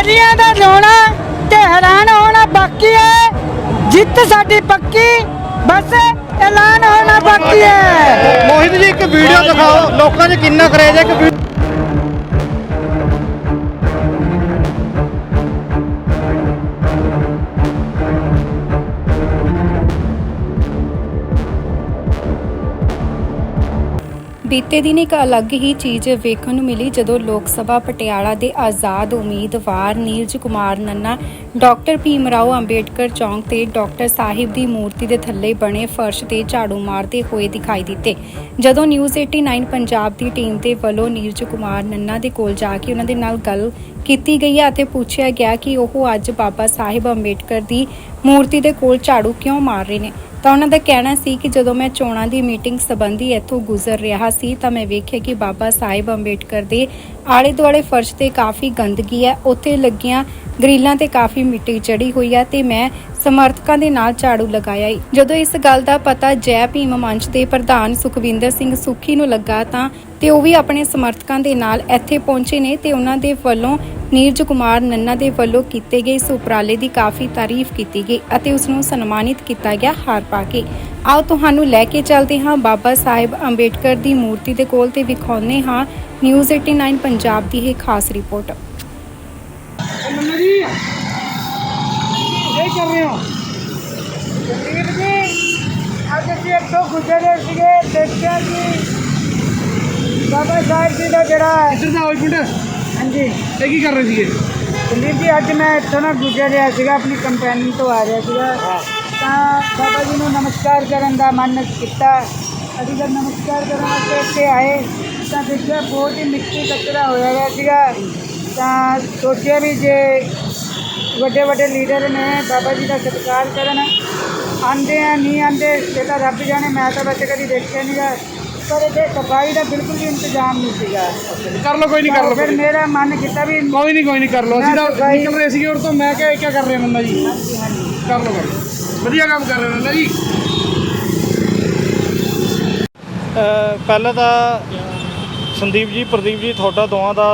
ਵੈਰੀਆਂ ਦਾ ਰੋਣਾ ਤੇ ਹੈਰਾਨ ਹੋਣਾ ਬਾਕੀ ਹੈ। ਜਿੱਤ ਸਾਡੀ ਪੱਕੀ ਬਸ ਐਲਾਨ ਹੋਣਾ ਬਾਕੀ ਹੈ। ਮੋਹਿਤ ਜੀ ਇੱਕ ਵੀਡੀਓ ਦਿਖਾਓ। ਲੋਕਾਂ 'ਚ ਕਿੰਨਾ ਕਰੇਜ ਹੈ ਕਿ ਬੀਤੇ ਦਿਨ ਇੱਕ ਅਲੱਗ ਹੀ ਚੀਜ਼ ਵੇਖਣ ਨੂੰ ਮਿਲੀ ਜਦੋਂ ਲੋਕ ਸਭਾ ਪਟਿਆਲਾ ਦੇ ਆਜ਼ਾਦ ਉਮੀਦਵਾਰ ਨੀਰਜ ਕੁਮਾਰ ਨੰਨਾ, ਡਾਕਟਰ ਭੀਮ ਰਾਓ ਅੰਬੇਡਕਰ ਚੌਂਕ ਤੇ ਡਾਕਟਰ ਸਾਹਿਬ ਦੀ ਮੂਰਤੀ ਦੇ ਥੱਲੇ ਬਣੇ ਫਰਸ਼ ਤੇ ਝਾੜੂ ਮਾਰਦੇ ਹੋਏ ਦਿਖਾਈ ਦਿੱਤੇ। ਜਦੋਂ ਨਿਊਜ਼ 89 ਪੰਜਾਬ ਦੀ ਟੀਮ ਦੇ ਵੱਲੋਂ ਨੀਰਜ ਕੁਮਾਰ ਨੰਨਾ ਦੇ ਕੋਲ ਜਾ ਕੇ ਉਹਨਾਂ ਦੇ ਨਾਲ ਗੱਲ ਕੀਤੀ ਗਈ ਹੈ ਅਤੇ ਪੁੱਛਿਆ ਗਿਆ ਕਿ ਉਹ ਅੱਜ ਬਾਬਾ ਸਾਹਿਬ ਅੰਬੇਡਕਰ ਦੀ ਮੂਰਤੀ ਦੇ ਕੋਲ ਝਾੜੂ ਕਿਉਂ ਮਾਰ ਰਹੇ ਨੇ। ਤਾਂ ਉਹਨਾਂ ਦਾ ਕਹਿਣਾ ਸੀ ਕਿ ਜਦੋਂ ਮੈਂ ਚੋਣਾਂ ਦੀ ਮੀਟਿੰਗ ਸੰਬੰਧੀ ਇੱਥੋਂ ਗੁਜ਼ਰ ਰਿਹਾ ਸੀ ਤਾਂ ਮੈਂ ਵੇਖਿਆ ਕਿ ਬਾਬਾ ਸਾਹਿਬ ਅੰਬੇਡਕਰ ਦੇ ਆਲੇ ਦੁਆਲੇ ਫਰਸ਼ ਤੇ ਕਾਫੀ ਗੰਦਗੀ ਹੈ ਉੱਥੇ ਲੱਗੀਆਂ ਗ੍ਰਿਲਾਂ ਤੇ ਕਾਫੀ ਮਿੱਟੀ ਚੜੀ ਹੋਈ ਆ ਤੇ ਮੈਂ ਸਮਰਥਕਾਂ ਦੇ ਨਾਲ ਝਾੜੂ ਲਗਾਇਆ ਈ। ਜਦੋਂ ਇਸ ਗੱਲ ਦਾ ਪਤਾ ਜੈ ਭੀਮ ਮੰਚ ਦੇ ਪ੍ਰਧਾਨ ਸੁਖਵਿੰਦਰ ਸਿੰਘ ਸੁਖੀ ਨੂੰ ਲੱਗਾ ਤਾਂ ਤੇ ਉਹ ਵੀ ਆਪਣੇ ਸਮਰਥਕਾਂ ਦੇ ਨਾਲ ਇੱਥੇ ਪਹੁੰਚੇ ਨੇ ਤੇ ਉਹਨਾਂ ਦੇ ਵੱਲੋਂ ਨੀਰਜ ਕੁਮਾਰ ਨੰਨਾ ਦੇ ਵੱਲੋਂ ਕੀਤੇ ਗਏ ਇਸ ਉਪਰਾਲੇ ਦੀ ਕਾਫੀ ਤਾਰੀਫ ਕੀਤੀ ਗਈ ਅਤੇ ਉਸ ਨੂੰ ਸਨਮਾਨਿਤ ਕੀਤਾ ਗਿਆ ਹਾਰ ਪਾ ਕੇ। ਆਓ ਤੁਹਾਨੂੰ ਲੈ ਕੇ ਚੱਲਦੇ ਹਾਂ ਬਾਬਾ ਸਾਹਿਬ ਅੰਬੇਡਕਰ ਦੀ ਮੂਰਤੀ ਦੇ ਕੋਲ ਤੇ ਵਿਖਾਉਂਦੇ ਹਾਂ ਨਿਊਜ਼ 89 ਪੰਜਾਬ ਦੀ ਇਹ ਖਾਸ ਰਿਪੋਰਟ। ਮੰਨੂ ਜੀ ਕੀ ਕਰ ਰਹੇ ਹੋ ਵੀਰ ਜੀ ਅੱਜ ਅਸੀਂ ਇੱਥੋਂ ਗੁਜ਼ਰੇ ਸੀਗੇ ਦੇਖਿਆ ਜੀ ਬਾਬਾ ਸਾਹਿਬ ਜੀ ਦਾ ਜਿਹੜਾ ਇੱਧਰ ਦਾ ਇੱਕ ਮਿੰਟ ਹਾਂਜੀ। ਇਹ ਕੀ ਕਰ ਰਹੇ ਸੀਗੇ? ਵੀਰ ਜੀ ਅੱਜ ਮੈਂ ਇੱਥੋਂ ਨਾ ਗੁਜ਼ਰ ਰਿਹਾ ਸੀਗਾ ਆਪਣੀ ਕੰਪੈਨੀ ਤੋਂ ਆ ਰਿਹਾ ਸੀਗਾ। ਤਾਂ ਬਾਬਾ ਜੀ ਨੂੰ ਨਮਸਕਾਰ ਕਰਨ ਦਾ ਮਨ ਕੀਤਾ। ਅਸੀਂ ਜਦ ਨਮਸਕਾਰ ਕਰਨ ਵਾਸਤੇ ਇੱਥੇ ਆਏ ਤਾਂ ਦੇਖਿਆ ਬਹੁਤ ਹੀ ਮਿੱਟੀ ਕਚਰਾ ਹੋਇਆ ਹੋਇਆ ਸੀਗਾ। ਤਾਂ ਸੋਚਿਆ ਵੀ ਜੇ ਵੱਡੇ ਵੱਡੇ ਲੀਡਰ ਨੇ ਬਾਬਾ ਜੀ ਦਾ ਸਤਿਕਾਰ ਕਰਨ ਆਂਦੇ ਆ ਨਹੀਂ ਆਂਦੇ ਇਹ ਤਾਂ ਰੱਬ ਜਾਣੇ ਮੈਂ ਤਾਂ ਵੈਸੇ ਕਦੀ ਦੇਖਿਆ ਨਹੀਂਗਾ ਪਰ ਇਹਦੇ ਸਫ਼ਾਈ ਦਾ ਬਿਲਕੁਲ ਵੀ ਇੰਤਜ਼ਾਮ ਨਹੀਂ ਸੀਗਾ। ਕਰ ਲਓ ਕੋਈ ਨਹੀਂ ਕਰ ਲਓ ਫਿਰ ਮੇਰਾ ਮਨ ਕੀਤਾ ਵੀ ਕੋਈ ਨਹੀਂ ਕੋਈ ਨਹੀਂ ਕਰ ਲਓ। ਅਸੀਂ ਤਾਂ ਨਿਕਲ ਰਹੇ ਸੀਗੇ ਔਰ ਤੋਂ ਮੈਂ ਕਿਹਾ ਇਹ ਕੀ ਕਰ ਰਹੇ ਨੰਦਾ ਜੀ? ਹਾਂਜੀ ਹਾਂਜੀ। ਕਰ ਲਓ ਕਰ ਲਓ। ਵਧੀਆ ਕੰਮ ਕਰ ਰਹੇ ਹੋ ਨੰਦਾ ਜੀ। ਪਹਿਲਾਂ ਤਾਂ ਸੰਦੀਪ ਜੀ ਪ੍ਰਦੀਪ ਜੀ ਤੁਹਾਡਾ ਦੋਵਾਂ ਦਾ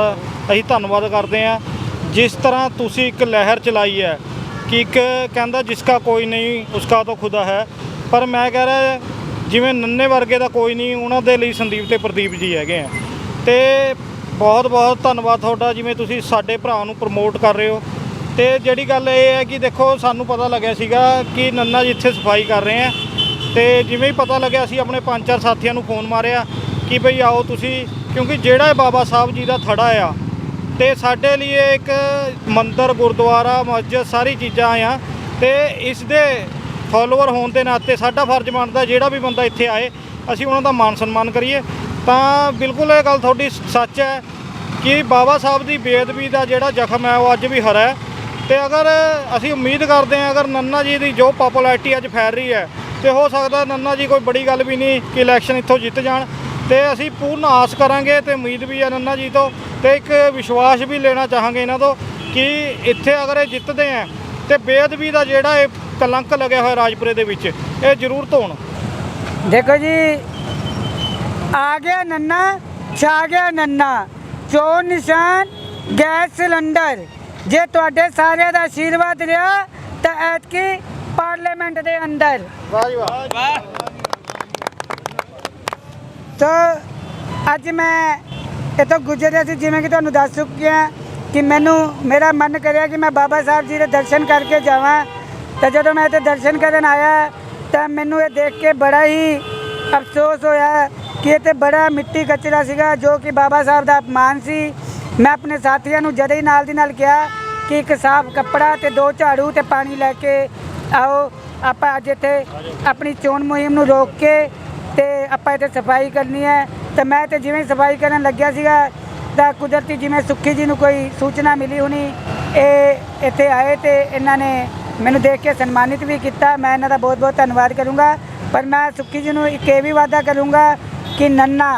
ਅਸੀਂ ਧੰਨਵਾਦ ਕਰਦੇ ਹਾਂ। ਜਿਸ ਤਰ੍ਹਾਂ ਤੁਸੀਂ ਇੱਕ ਲਹਿਰ ਚਲਾਈ ਹੈ ਕਿ ਇੱਕ ਕਹਿੰਦਾ ਜਿਸਕਾ ਕੋਈ ਨਹੀਂ ਉਸਕਾ ਤਾਂ ਖੁਦਾ ਹੈ। ਪਰ ਮੈਂ ਕਹਿ ਰਿਹਾ ਜਿਵੇਂ ਨੰਨੇ ਵਰਗੇ ਦਾ ਕੋਈ ਨਹੀਂ, ਉਹਨਾਂ ਦੇ ਲਈ ਸੰਦੀਪ ਤੇ ਪ੍ਰਦੀਪ ਜੀ ਹੈਗੇ ਆ। ਤੇ ਬਹੁਤ ਬਹੁਤ ਧੰਨਵਾਦ ਤੁਹਾਡਾ, ਜਿਵੇਂ ਤੁਸੀਂ ਸਾਡੇ ਭਰਾ ਨੂੰ ਪ੍ਰਮੋਟ ਕਰ ਰਹੇ ਹੋ। ਤੇ ਜਿਹੜੀ ਗੱਲ ਇਹ ਹੈ ਕਿ ਦੇਖੋ, ਸਾਨੂੰ ਪਤਾ ਲੱਗਿਆ ਸੀਗਾ ਕਿ ਨੰਨਾ ਜੀ ਇੱਥੇ ਸਫ਼ਾਈ ਕਰ ਰਹੇ ਆ। ਤੇ ਜਿਵੇਂ ਹੀ ਪਤਾ ਲੱਗਿਆ, ਅਸੀਂ ਆਪਣੇ ਪੰਜ, ਚਾਰ ਸਾਥੀਆਂ ਨੂੰ ਫੋਨ ਮਾਰਿਆ ਕਿ ਭਈ ਆਓ ਤੁਸੀਂ, ਕਿਉਂਕਿ ਜਿਹੜਾ ਬਾਬਾ ਸਾਹਿਬ ਜੀ ਦਾ ਥੜਾ ਆ, ਤੇ ਸਾਡੇ ਲਈ ਇਹ ਇੱਕ ਮੰਦਰ, ਗੁਰਦੁਆਰਾ, ਮਸਜਿਦ ਸਾਰੀ ਚੀਜ਼ਾਂ ਆ। ਤੇ ਇਸ ਦੇ ਫਾਲੋਅਰ ਹੋਣ ਦੇ ਨਾਤੇ ਸਾਡਾ ਫਰਜ਼ ਬਣਦਾ ਜਿਹੜਾ ਵੀ ਬੰਦਾ ਇੱਥੇ ਆਏ, ਅਸੀਂ ਉਹਨਾਂ ਦਾ ਮਾਨ ਸਨਮਾਨ ਕਰੀਏ। ਤਾਂ ਬਿਲਕੁਲ ਇਹ ਗੱਲ ਤੁਹਾਡੀ ਸੱਚ ਹੈ ਕਿ ਬਾਬਾ ਸਾਹਿਬ ਦੀ ਬੇਅਦਬੀ ਦਾ ਜਿਹੜਾ ਜ਼ਖਮ ਹੈ ਉਹ ਅੱਜ ਵੀ ਹਰਾ ਹੈ। ਤੇ ਅਗਰ ਅਸੀਂ ਉਮੀਦ ਕਰਦੇ ਹਾਂ, ਅਗਰ ਨੰਨਾ ਜੀ ਦੀ ਜੋ ਪਪੂਲੈਰਿਟੀ ਅੱਜ ਫੈਲ ਰਹੀ ਹੈ, ਤੇ ਹੋ ਸਕਦਾ ਨੰਨਾ ਜੀ ਕੋਈ ਬੜੀ ਗੱਲ ਵੀ ਨਹੀਂ ਕਿ ਇਲੈਕਸ਼ਨ ਇੱਥੋਂ ਜਿੱਤ ਜਾਣ। ਤੇ ਅਸੀਂ ਪੂਰਨ ਆਸ ਕਰਾਂਗੇ ਤੇ ਉਮੀਦ ਵੀ ਹੈ ਨੰਨਾ ਜੀ ਤੋਂ। ਤੇ ਇੱਕ ਵਿਸ਼ਵਾਸ ਵੀ ਲੈਣਾ ਚਾਹਾਂਗੇ ਇਹਨਾਂ ਤੋਂ ਕਿ ਇੱਥੇ ਅਗਰ ਇਹ ਜਿੱਤਦੇ ਆ ਤੇ ਬੇਅਦਬੀ ਦਾ ਜਿਹੜਾ ਇਹ ਕਲੰਕ ਲੱਗਿਆ ਹੋਇਆ ਰਾਜਪੁਰੇ ਦੇ ਵਿੱਚ ਇਹ ਜ਼ਰੂਰ ਧੋਣ। ਦੇਖੋ ਜੀ ਆ ਗਿਆ ਨੰਨਾ ਛਾ ਗਿਆ ਨੰਨਾ। ਚੋਣ ਨਿਸ਼ਾਨ ਗੈਸ ਸਿਲੰਡਰ। ਜੇ ਤੁਹਾਡੇ ਸਾਰਿਆਂ ਦਾ ਆਸ਼ੀਰਵਾਦ ਰਿਹਾ ਤਾਂ ਐਤਕੀ ਪਾਰਲੀਮੈਂਟ ਦੇ ਅੰਦਰ। ਵਾਹ ਜੀ ਵਾਹ। ਤੋ ਅੱਜ ਮੈਂ ਇੱਥੋਂ ਗੁਜ਼ਰਿਆ ਸੀ ਜਿਵੇਂ ਕਿ ਤੁਹਾਨੂੰ ਦੱਸ ਚੁੱਕਿਆ ਕਿ ਮੈਨੂੰ, ਮੇਰਾ ਮਨ ਕਰਿਆ ਕਿ ਮੈਂ ਬਾਬਾ ਸਾਹਿਬ ਜੀ ਦੇ ਦਰਸ਼ਨ ਕਰਕੇ ਜਾਵਾਂ। ਤਾਂ ਜਦੋਂ ਮੈਂ ਇੱਥੇ ਦਰਸ਼ਨ ਕਰਨ ਆਇਆ, ਤਾਂ ਮੈਨੂੰ ਇਹ ਦੇਖ ਕੇ ਬੜਾ ਹੀ ਅਫਸੋਸ ਹੋਇਆ ਕਿ ਇੱਥੇ ਬੜਾ ਮਿੱਟੀ ਕਚਰਾ ਸੀਗਾ, ਜੋ ਕਿ ਬਾਬਾ ਸਾਹਿਬ ਦਾ ਅਪਮਾਨ ਸੀ। ਮੈਂ ਆਪਣੇ ਸਾਥੀਆਂ ਨੂੰ ਜਦੇ ਹੀ ਨਾਲ ਦੀ ਨਾਲ ਕਿਹਾ ਕਿ ਇੱਕ ਸਾਫ਼ ਕੱਪੜਾ ਤੇ ਦੋ ਝਾੜੂ ਤੇ ਪਾਣੀ ਲੈ ਕੇ ਆਓ। ਆਪਾਂ ਅੱਜ ਇੱਥੇ ਆਪਣੀ ਚੋਣ ਮੁਹਿੰਮ ਨੂੰ ਰੋਕ ਕੇ ਤੇ ਆਪਾਂ ਇੱਥੇ ਸਫ਼ਾਈ ਕਰਨੀ ਹੈ। ਤੇ ਮੈਂ ਤੇ ਜਿਵੇਂ ਸਫ਼ਾਈ ਕਰਨ ਲੱਗਿਆ ਸੀਗਾ ਤਾਂ ਕੁਦਰਤੀ ਜਿਵੇਂ ਸੁੱਖੀ ਜੀ ਨੂੰ ਕੋਈ ਸੂਚਨਾ ਮਿਲੀ ਹੋਣੀ, ਇਹ ਇੱਥੇ ਆਏ ਤੇ ਇਹਨਾਂ ਨੇ ਮੈਨੂੰ ਦੇਖ ਕੇ ਸਨਮਾਨਿਤ ਵੀ ਕੀਤਾ। ਮੈਂ ਇਹਨਾਂ ਦਾ ਬਹੁਤ ਬਹੁਤ ਧੰਨਵਾਦ ਕਰੂੰਗਾ। ਪਰ ਮੈਂ ਸੁੱਖੀ ਜੀ ਨੂੰ ਇੱਕ ਇਹ ਵੀ ਵਾਅਦਾ ਕਰੂੰਗਾ ਕਿ ਨੰਨਾ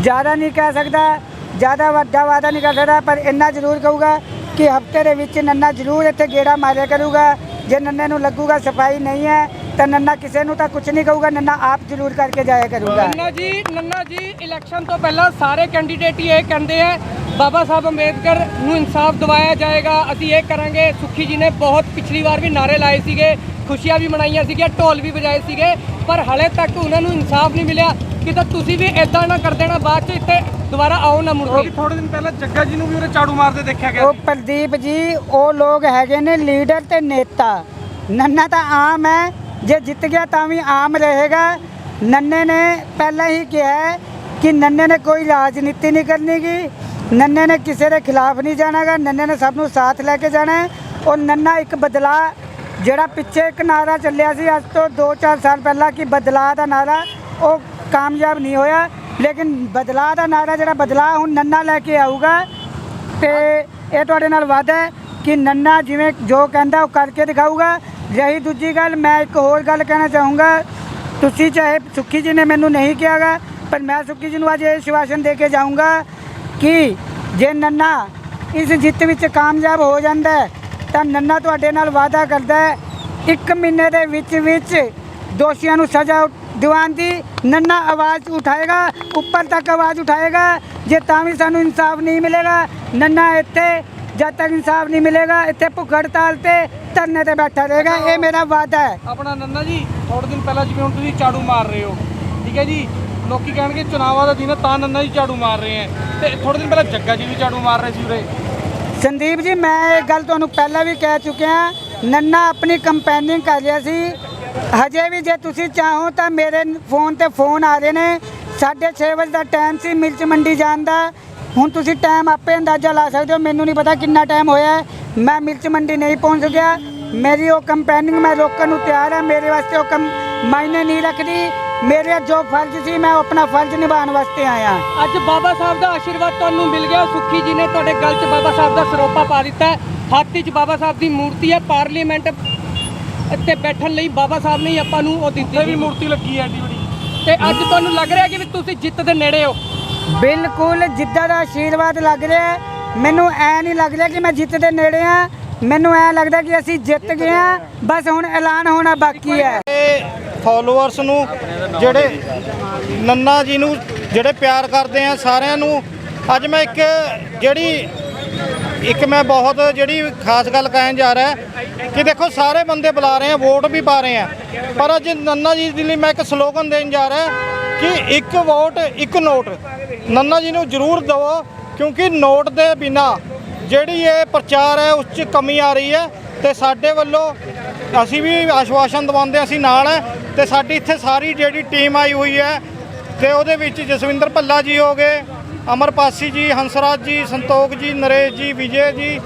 ਜ਼ਿਆਦਾ ਨਹੀਂ ਕਹਿ ਸਕਦਾ, ਜ਼ਿਆਦਾ ਵੱਡਾ ਵਾਅਦਾ ਨਹੀਂ ਕਰ ਸਕਦਾ, ਪਰ ਇੰਨਾ ਜ਼ਰੂਰ ਕਹੂਗਾ ਕਿ ਹਫ਼ਤੇ ਦੇ ਵਿੱਚ ਨੰਨਾ ਜ਼ਰੂਰ ਇੱਥੇ ਗੇੜਾ ਮਾਰਿਆ ਕਰੂਗਾ। ਜੇ ਨੰਨੇ ਨੂੰ ਲੱਗੂਗਾ ਸਫ਼ਾਈ ਨਹੀਂ ਹੈ ਤਾਂ ਨੰਨਾ ਕਿਸੇ ਨੂੰ ਤਾਂ ਕੁਝ ਨਹੀਂ ਕਹੂਗਾ ਨੰਨਾ ਆਪ ਜ਼ਰੂਰ ਕਰਕੇ ਜਾਇਆ ਕਰੂਗਾ। ਨੰਨਾ ਜੀ ਨੰਨਾ ਜੀ ਇਲੈਕਸ਼ਨ ਤੋਂ ਪਹਿਲਾਂ ਸਾਰੇ ਕੈਂਡੀਡੇਟ ਹੀ ਇਹ ਕਹਿੰਦੇ ਆ ਬਾਬਾ ਸਾਹਿਬ ਅੰਬੇਦਕਰ ਨੂੰ ਇਨਸਾਫ ਦਿਵਾਇਆ ਜਾਏਗਾ ਅਸੀਂ ਇਹ ਕਰਾਂਗੇ। ਸੁਖੀ ਜੀ ਨੇ ਬਹੁਤ ਪਿਛਲੀ ਵਾਰ ਵੀ ਨਾਰੇ ਲਾਏ ਸੀਗੇ ਖੁਸ਼ੀਆਂ ਵੀ ਮਨਾਈਆਂ ਸੀਗੀਆਂ ਢੋਲ ਵੀ ਵਜਾਏ ਸੀਗੇ ਪਰ ਹਲੇ ਤੱਕ ਉਹਨਾਂ ਨੂੰ ਇਨਸਾਫ ਨਹੀਂ ਮਿਲਿਆ। ਕਿਤੇ ਤੁਸੀਂ ਵੀ ਇਦਾਂ ਨਾ ਕਰ ਦੇਣਾ ਬਾਅਦ ਚ ਇੱਥੇ ਦੁਬਾਰਾ ਆਓ ਨਾ ਮੁੜ ਕੇ। ਥੋੜੇ ਦਿਨ ਪਹਿਲਾਂ ਜੱਗਾ ਜੀ ਨੂੰ ਵੀ ਉਹਨੇ ਝਾੜੂ ਮਾਰਦੇ ਦੇਖਿਆ ਗਿਆ ਉਹ ਪ੍ਰਦੀਪ ਜੀ ਉਹ ਲੋਕ ਹੈਗੇ ਨੇ ਲੀਡਰ ਤੇ ਨੇਤਾ। ਨੰਨਾ ਤਾਂ ਆਮ ਹੈ ਜੇ ਜਿੱਤ ਗਿਆ ਤਾਂ ਵੀ ਆਮ ਰਹੇਗਾ। ਨੰਨੇ ਨੇ ਪਹਿਲਾਂ ਹੀ ਕਿਹਾ ਕਿ ਨੰਨੇ ਨੇ ਕੋਈ ਰਾਜਨੀਤੀ ਨਹੀਂ ਕਰਨੀ ਗੀ। ਨੰਨੇ ਨੇ ਕਿਸੇ ਦੇ ਖਿਲਾਫ ਨਹੀਂ ਜਾਣਾਗਾ ਨੰਨੇ ਨੇ ਸਭ ਨੂੰ ਸਾਥ ਲੈ ਕੇ ਜਾਣਾ ਔਰ ਨੰਨਾ ਇੱਕ ਬਦਲਾ ਜਿਹੜਾ ਪਿੱਛੇ ਇੱਕ ਨਾਰਾ ਚੱਲਿਆ ਸੀ ਅੱਜ ਤੋਂ 2-4 ਸਾਲ ਪਹਿਲਾਂ ਕਿ ਬਦਲਾ ਦਾ ਨਾਰਾ, ਉਹ ਕਾਮਯਾਬ ਨਹੀਂ ਹੋਇਆ। ਲੇਕਿਨ ਬਦਲਾ ਦਾ ਨਾਰਾ ਜਿਹੜਾ ਬਦਲਾ ਹੁਣ ਨੰਨਾ ਲੈ ਕੇ ਆਊਗਾ, ਤੇ ਇਹ ਤੁਹਾਡੇ ਨਾਲ ਵਾਅਦਾ ਹੈ ਕਿ ਨੰਨਾ ਜਿਵੇਂ ਜੋ ਕਹਿੰਦਾ ਉਹ ਕਰਕੇ ਦਿਖਾਊਗਾ। ਰਹੀ ਦੂਜੀ ਗੱਲ, ਮੈਂ ਇੱਕ ਹੋਰ ਗੱਲ ਕਹਿਣਾ ਚਾਹੂੰਗਾ। ਤੁਸੀਂ ਚਾਹੇ ਸੁੱਖੀ ਜੀ ਨੇ ਮੈਨੂੰ ਨਹੀਂ ਕਿਹਾਗਾ, ਪਰ ਮੈਂ ਸੁੱਖੀ ਜੀ ਨੂੰ ਅੱਜ ਇਹ ਸ਼ਵਾਸਨ ਦੇ ਕੇ ਜਾਊਂਗਾ ਕਿ ਜੇ ਨੰਨਾ ਇਸ ਜਿੱਤ ਵਿੱਚ ਕਾਮਯਾਬ ਹੋ ਜਾਂਦਾ ਤਾਂ ਨੰਨਾ ਤੁਹਾਡੇ ਨਾਲ ਵਾਅਦਾ ਕਰਦਾ ਹੈ, ਇੱਕ ਮਹੀਨੇ ਦੇ ਵਿੱਚ ਵਿੱਚ ਦੋਸ਼ੀਆਂ ਨੂੰ ਸਜ਼ਾ ਦਿਵਾਉਣ ਦੀ ਨੰਨਾ ਆਵਾਜ਼ ਉਠਾਏਗਾ, ਉੱਪਰ ਤੱਕ ਆਵਾਜ਼ ਉਠਾਏਗਾ, ਜੇ ਤਾਂ ਵੀ ਸਾਨੂੰ ਇਨਸਾਫ ਨਹੀਂ ਮਿਲੇਗਾ। ਨੰਨਾ ਇੱਥੇ ਜਦ ਤੱਕ ਇਨਸਾਫ ਨਹੀਂ ਮਿਲੇਗਾ ਇੱਥੇ ਭੁੱਖ ਹੜਤਾਲ ਤੇ ਧਰਨੇ ਤੇ ਬੈਠਾ ਰਹੇਗਾ ਇਹ ਮੇਰਾ ਵਾਅਦਾ ਹੈ। ਆਪਣਾ ਨੰਨਾ ਜੀ ਥੋੜੇ ਦਿਨ ਪਹਿਲਾਂ ਜਿਵੇਂ ਹੁਣ ਤੁਸੀਂ ਝਾੜੂ ਮਾਰ ਰਹੇ ਹੋ ਠੀਕ ਹੈ ਜੀ? ਲੋਕੀ ਕਹਿਣਗੇ ਚੁਣਾਵਾਂ ਦਾ ਦਿਨ ਹੈ ਤਾਂ ਨੰਨਾ ਜੀ ਝਾੜੂ ਮਾਰ ਰਹੇ ਹੈ। ਤੇ ਥੋੜੇ ਦਿਨ ਪਹਿਲਾਂ ਜੱਗਾ ਜੀ ਵੀ ਝਾੜੂ ਮਾਰ ਰਹੇ ਸੀ ਉਰੇ। ਸੰਦੀਪ ਜੀ ਮੈਂ ਇਹ ਗੱਲ ਤੁਹਾਨੂੰ ਪਹਿਲਾਂ ਵੀ ਕਹਿ ਚੁੱਕਿਆ ਨੰਨਾ ਆਪਣੀ ਕੰਪੇਨਿੰਗ ਕਰ ਰਿਹਾ ਸੀ। ਹਜੇ ਵੀ ਜੇ ਤੁਸੀਂ ਚਾਹੋ ਤਾਂ ਮੇਰੇ ਫੋਨ ਤੇ ਫੋਨ ਆ ਰਹੇ ਨੇ। 6:30 ਵਜੇ ਦਾ ਟਾਈਮ ਸੀ ਮਿਰਚ ਮੰਡੀ ਜਾਣ ਦਾ। ਹੁਣ ਤੁਸੀਂ ਟਾਈਮ ਆਪੇ ਅੰਦਾਜ਼ਾ ਲਾ ਸਕਦੇ ਹੋ ਮੈਨੂੰ ਨਹੀਂ ਪਤਾ ਕਿੰਨਾ ਟਾਈਮ ਹੋਇਆ ਹੈ। ਮੈਂ ਮਿਰਚ ਮੰਡੀ ਨਹੀਂ ਪਹੁੰਚ ਗਿਆ ਮੇਰੀ ਉਹ ਕੰਪੇਨਿੰਗ ਮੈਂ ਰੋਕਣ ਨੂੰ ਤਿਆਰ ਹਾਂ ਮੇਰੇ ਵਾਸਤੇ ਉਹ ਕੰਮ ਮਾਇਨੇ ਨਹੀਂ ਰੱਖਦੀ। ਮੇਰੇ ਜੋ ਫਰਜ਼ ਸੀ ਮੈਂ ਉਹ ਆਪਣਾ ਫਰਜ਼ ਨਿਭਾਉਣ ਵਾਸਤੇ ਆਇਆ। ਅੱਜ ਬਾਬਾ ਸਾਹਿਬ ਦਾ ਆਸ਼ੀਰਵਾਦ ਤੁਹਾਨੂੰ ਮਿਲ ਗਿਆ। ਸੁਖੀ ਜੀ ਨੇ ਤੁਹਾਡੇ ਗਲ 'ਚ ਬਾਬਾ ਸਾਹਿਬ ਦਾ ਸਰੋਪਾ ਪਾ ਦਿੱਤਾ ਹੱਥ 'ਚ ਬਾਬਾ ਸਾਹਿਬ ਦੀ ਮੂਰਤੀ ਹੈ। ਪਾਰਲੀਮੈਂਟ ਇੱਥੇ ਬੈਠਣ ਲਈ ਬਾਬਾ ਸਾਹਿਬ ਨੇ ਹੀ ਆਪਾਂ ਨੂੰ ਉਹ ਦਿੱਤੀ ਵੀ। ਮੂਰਤੀ ਲੱਗੀ ਹੈ ਏਡੀ ਵੱਡੀ। ਤੇ ਅੱਜ ਤੁਹਾਨੂੰ ਲੱਗ ਰਿਹਾ ਕਿ ਵੀ ਤੁਸੀਂ ਜਿੱਤ ਦੇ ਨੇੜੇ ਹੋ। ਬਿਲਕੁਲ ਜਿੱਦਾਂ ਦਾ ਆਸ਼ੀਰਵਾਦ ਲੱਗ ਰਿਹਾ ਮੈਨੂੰ ਐ ਨਹੀਂ ਲੱਗ ਰਿਹਾ ਕਿ ਮੈਂ ਜਿੱਤ ਦੇ ਨੇੜੇ ਆ ਮੈਨੂੰ ਐ ਲੱਗਦਾ ਕਿ ਅਸੀਂ ਜਿੱਤ ਗਏ ਆ ਬਸ ਹੁਣ ਐਲਾਨ ਹੋਣਾ ਬਾਕੀ ਹੈ। ਫਾਲੋਅਰਸ ਨੂੰ ਜਿਹੜੇ ਨੰਨਾ ਜੀ ਨੂੰ ਜਿਹੜੇ ਪਿਆਰ ਕਰਦੇ ਆ, ਸਾਰਿਆਂ ਨੂੰ ਅੱਜ ਮੈਂ ਇੱਕ ਜਿਹੜੀ ਇੱਕ ਮੈਂ ਬਹੁਤ ਜਿਹੜੀ ਖਾਸ ਗੱਲ ਕਹਿਣ ਜਾ ਰਿਹਾ ਕਿ ਦੇਖੋ, ਸਾਰੇ ਬੰਦੇ ਬੁਲਾ ਰਹੇ ਆ, ਵੋਟ ਵੀ ਪਾ ਰਹੇ ਆ। ਪਰ ਅੱਜ ਨੰਨਾ ਜੀ ਦੇ ਲਈ ਮੈਂ ਇੱਕ ਸਲੋਗਨ ਦੇਣ ਜਾ ਰਿਹਾ ਕਿ ਇੱਕ ਵੋਟ ਇੱਕ ਨੋਟ। ਨੰਨਾ ਜੀ ਨੂੰ ਜ਼ਰੂਰ ਦਿਓ ਕਿਉਂਕਿ ਨੋਟ ਦੇ ਬਿਨਾ ਜਿਹੜੀ ਇਹ ਪ੍ਰਚਾਰ ਹੈ ਉਸ 'ਚ ਕਮੀ ਆ ਰਹੀ ਹੈ। ਤੇ ਸਾਡੇ ਵੱਲੋਂ ਅਸੀਂ ਵੀ ਆਸ਼ਵਾਸਨ ਦਵਾਉਂਦੇ ਹਾਂ, ਅਸੀਂ ਨਾਲ ਹੈ। ਤੇ ਸਾਡੀ ਇੱਥੇ ਸਾਰੀ ਜਿਹੜੀ ਟੀਮ ਆਈ ਹੋਈ ਹੈ ਤੇ ਉਹਦੇ ਵਿੱਚ ਜਸਵਿੰਦਰ ਭੱਲਾ ਜੀ ਹੋ ਗਏ ਅਮਰਪਾਸੀ ਜੀ ਹੰਸਰਾਜ ਜੀ ਸੰਤੋਖ ਜੀ ਨਰੇਸ਼ ਜੀ ਵਿਜੇ ਜੀ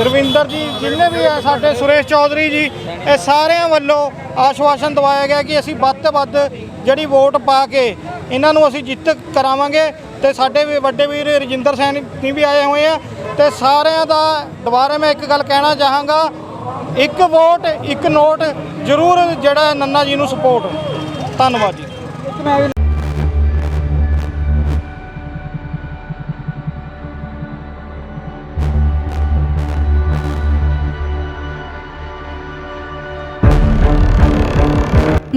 ਰਵਿੰਦਰ ਜੀ ਜਿੰਨੇ ਵੀ ਹੈ ਸਾਡੇ ਸੁਰੇਸ਼ ਚੌਧਰੀ ਜੀ ਇਹ ਸਾਰਿਆਂ ਵੱਲੋਂ ਆਸ਼ਵਾਸਨ ਦਵਾਇਆ ਗਿਆ ਕਿ ਅਸੀਂ ਵੱਧ ਤੋਂ ਵੱਧ ਜਿਹੜੀ ਵੋਟ ਪਾ ਕੇ ਇਹਨਾਂ ਨੂੰ ਅਸੀਂ ਜਿੱਤ ਕਰਾਵਾਂਗੇ ਤੇ ਸਾਡੇ ਵੀ ਵੱਡੇ ਵੀਰ ਰਜਿੰਦਰ ਸੈਣੀ ਵੀ ਆਏ ਹੋਏ ਆ ਤੇ ਸਾਰਿਆਂ ਦਾ ਦੁਬਾਰਾ ਮੈਂ ਇੱਕ ਗੱਲ ਕਹਿਣਾ ਚਾਹਾਂਗਾ, ਇੱਕ ਵੋਟ, ਇੱਕ ਨੋਟ ਜ਼ਰੂਰ ਜਿਹੜਾ ਨੰਨਾ ਜੀ ਨੂੰ ਸਪੋਰਟ ਧੰਨਵਾਦ ਜੀ।